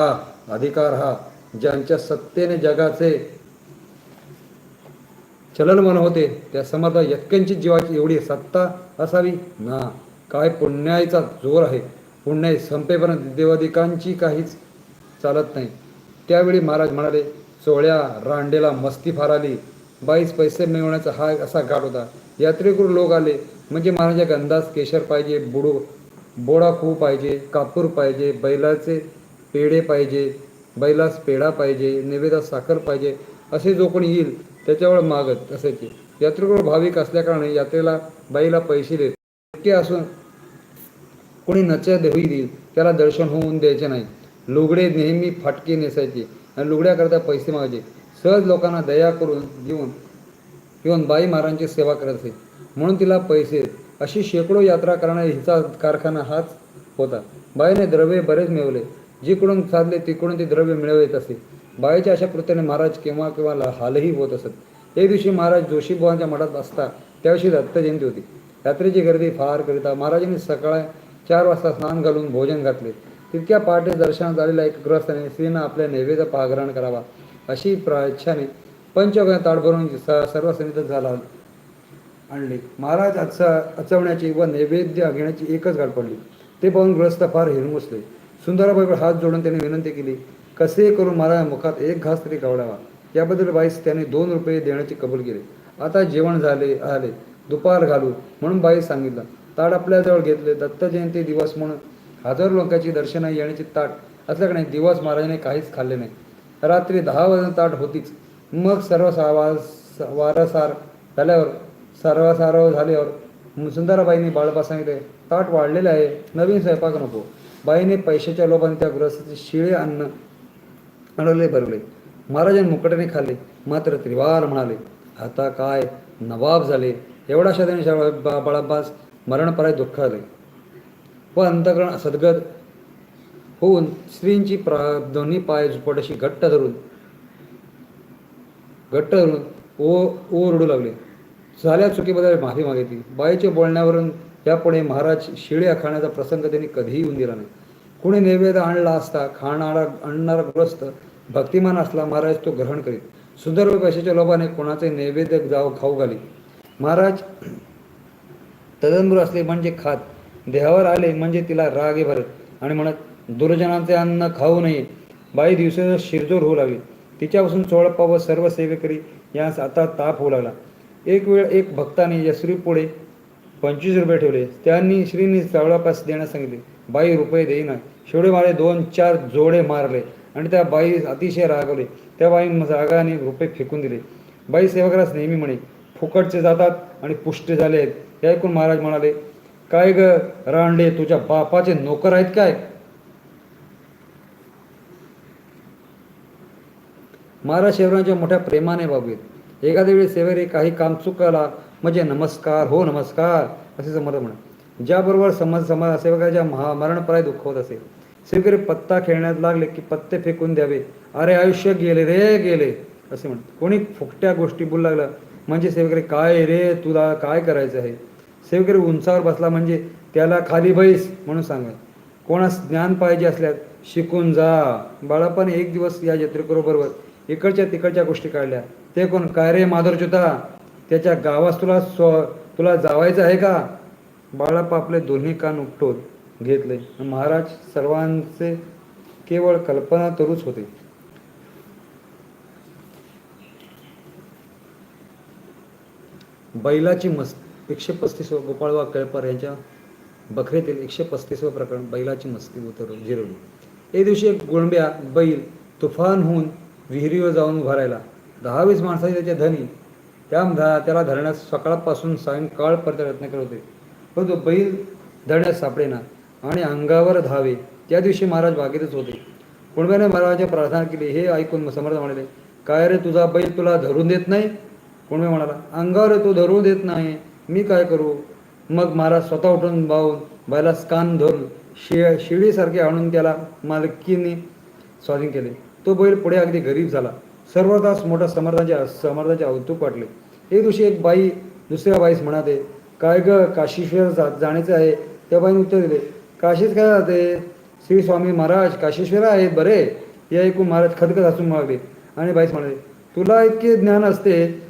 हा अधिकार हा ज्यांच्या सत्तेने जगाचे चलनमन होते त्या समर्थ यत्क्यांची जीवाची एवढी सत्ता असावी? ना. काय पुण्याचा जोर आहे. पुण्याई संपेपर्यंत देवादिकांची काहीच चालत नाही. त्यावेळी महाराज म्हणाले चोळ्या रांडेला मस्ती फार आली बाईस पैसे मिळवण्याचा हा असा घाट होता. यात्रेकरू लोक आले. म्हणजे महाराजा गंधास केशर पाहिजे बुडू बोडा खूप पाहिजे कापूर पाहिजे बैलाचे पेढे पाहिजे बैलास पेढा पाहिजे नैवेद्यास साखर पाहिजे असे जो कोणी येईल त्याच्यावर मागत असायचे. यात्रेकरू भाविक असल्याकारणे यात्रेला बाईला पैसे देत इतके असून कोणी नच्या देवी देईल त्याला दर्शन होऊन द्यायचे नाही. लुगडे नेहमी फाटके नेसायचे आणि लुगड्याकरता पैसे मागायचे. सहज लोकांना दया करून घेऊन घेऊन बाई महाराजांची सेवा करत असे. म्हणून तिला पैसे अशी शेकडो यात्रा करणारी हिचा कारखाना हाच होता. बाईने द्रव्य बरेच मिळवले. जिकडून साधले तिकडून ते द्रव्य मिळवत असे. बाईच्या अशा कृत्याने महाराज केव्हा केव्हा हालही होत असत. एक दिवशी महाराज जोशीबुवांच्या मठात असता त्याविषयी दत्त जयंती होती. रात्रीची गर्दी फार करिता महाराजांनी सकाळ चार वाजता स्नान घालून भोजन घातले. तितक्या पहाटे दर्शनात झालेल्या एक ग्रस्ताने स्त्रीनं आपल्या नैवेद्य पाग्रहण करावा. अशी प्राच्छाने पंचगण ताट भरून स- सर्व समित झाला आणले. महाराज अच अचवण्याची व नैवेद्य घेण्याची एकच गाठ पडली. ते पाहून ग्रस्त फार हिरमुसले. सुंदराबाईवर हात जोडून त्याने विनंती केली कसे करून मला मुखात एक घास तरी गावडावा? याबद्दल बाईस त्याने दोन रुपये देण्याचे कबूल केले. आता जेवण झाले आले दुपार घालू म्हणून बाई सांगितलं. ताट आपल्याजवळ घेतले दत्त जयंती दिवस म्हणून. हजारो लोकांची दर्शना येण्याची ताट असल्याकडे दिवस महाराजाने काहीच खाल्ले नाही. रात्री दहा वाजून ताट होतीच. मग सर्व सावास वारसार झाल्यावर सर्वसारव झाल्यावर सुंदराबाईंनी बाळपा सांगितले ताट वाढलेले आहे. नवीन स्वयंपाक नको. बाईने पैशाच्या लोभाने त्या गृहस्थाचे शिळे अन्न अडवले भरले महाराजांनी मुकट्याने खाल्ले. मात्र त्रिवार म्हणाले आता काय नवाब झाले? एवढा शब्दाने बाळाबास मरणपराय दुःख आले व अंतकरण सद्गत होऊन स्त्रींची प्रा दोन्ही पाय झुपटशी घट्ट धरून घट्ट धरून ओ ओ रडू लागले. झाल्या चुकीबद्दल माफी मागितली. बाईच्या बोलण्यावरून यापुढे महाराज शिळ्या खाण्याचा प्रसंग त्यांनी कधीही येऊन दिला नाही. कुणी नैवेद्य आणला असता खाणारा आणणारा ग्रस्त भक्तिमान असला महाराज तो ग्रहण करीत. सुंदर पैशाच्या लोभाने कोणाचे नैवेद्य जाव खाऊ घाली. महाराज तदंबूर असले म्हणजे खात. देहावर आले म्हणजे तिला राग भरत. आणि म्हणत दुर्जनांचे अन्न खाऊ नये. बाई दिवसेदिवस शिरजोर होऊ लागली. तिच्यापासून चोळप्पा व सर्व सेवेकरी यास आता ताप होऊ लागला. एक वेळ एक भक्ताने यश्री पुढे पंचवीस रुपये ठेवले. त्यांनी श्रीनी चावळापास देण्यास सांगितले. बाई रुपये देईना शेवटी मारे दोन चार जोडे मारले आणि त्या बाई अतिशय रागवले. त्या बाई रागाने रुपये फेकून दिले. बाई सेवकरास नेहमी म्हणे फुकटचे जातात आणि पुष्ट झाले आहेत. हे ऐकून महाराज म्हणाले काय ग रांडे तुझ्या बापाचे नोकर आहेत काय? महाराज शेवरांच्या मोठ्या प्रेमाने वागवीत. एखाद्या वेळी सेवेरी काही काम चुकला म्हणजे नमस्कार हो नमस्कार असे समर्थ म्हणा ज्याबरोबर समाज समाज सेवकाच्या महा मरणप्राय दुःख होत असे सेवकरी पत्ता खेळण्यात लागले की पत्ते फेकून द्यावे. अरे आयुष्य गेले रे गेले असे म्हणत कोणी फुकट्या गोष्टी बोलू लागला म्हणजे सेवकरी काय रे तुला काय करायचं आहे? सेवकरी उंचावर बसला म्हणजे त्याला खाली बैस म्हणून सांगा कोणास ज्ञान पाहिजे असल्यास शिकून जा. बाळापण एक दिवस या जत्रेकरोबरोबर इकडच्या तिकडच्या गोष्टी काढल्या. ते कोण? काय रे माधुरच्युता त्याच्या गावास तुला स्व तुला जावायचं आहे का? बाळाप आपले दोन्ही कान उपटून घेतले. महाराज सर्वांचे केवळ कल्पना तरूच होते. बैलाची मस्त एकशे पस्तीस गोपाळवा केळपर यांच्या बखरेतील एकशे पस्तीस प्रकरण बैलाची मस्ती उतर जिरवली एक दिवशी एक गुणब्या बैल तुफान होऊन विहिरीवर जाऊन उभा राहिला. दहा त्याच्या धनी त्या त्याला धरण्यास सकाळपासून सायंकाळपर्यंत प्रयत्न करत होते. परंतु बैल धरण्यास सापडेना आणि अंगावर धावे. त्या दिवशी महाराज बागेतच होते. कुणब्याने महाराजांची प्रार्थना केली. हे ऐकून समर्थ म्हणाले काय रे तुझा बैल तुला धरून देत नाही? कुणबे म्हणाला अंगावर तो धरून देत नाही. मी काय करू? मग महाराज स्वतः उठून बाहून बैलास कान धरून शि शिडीसारखे आणून त्याला मालकीने स्वाधीन केले. तो बैल पुढे अगदी गरीब झाला. सर्वदास मोठा मोठ्या समर्थांचे समर्थांचे औतुक वाटले. एक दिवशी एक बाई दुसऱ्या बाईस म्हणाते काय ग काशीश्वर जा जाण्याचे आहे. त्या बाईने उत्तर दिले काशीत काय जाते? श्री स्वामी महाराज काशीश्वर आहेत बरे. हे ऐकून महाराज खदखद हसून मागले आणि बाईस म्हणाले तुला इतके ज्ञान असते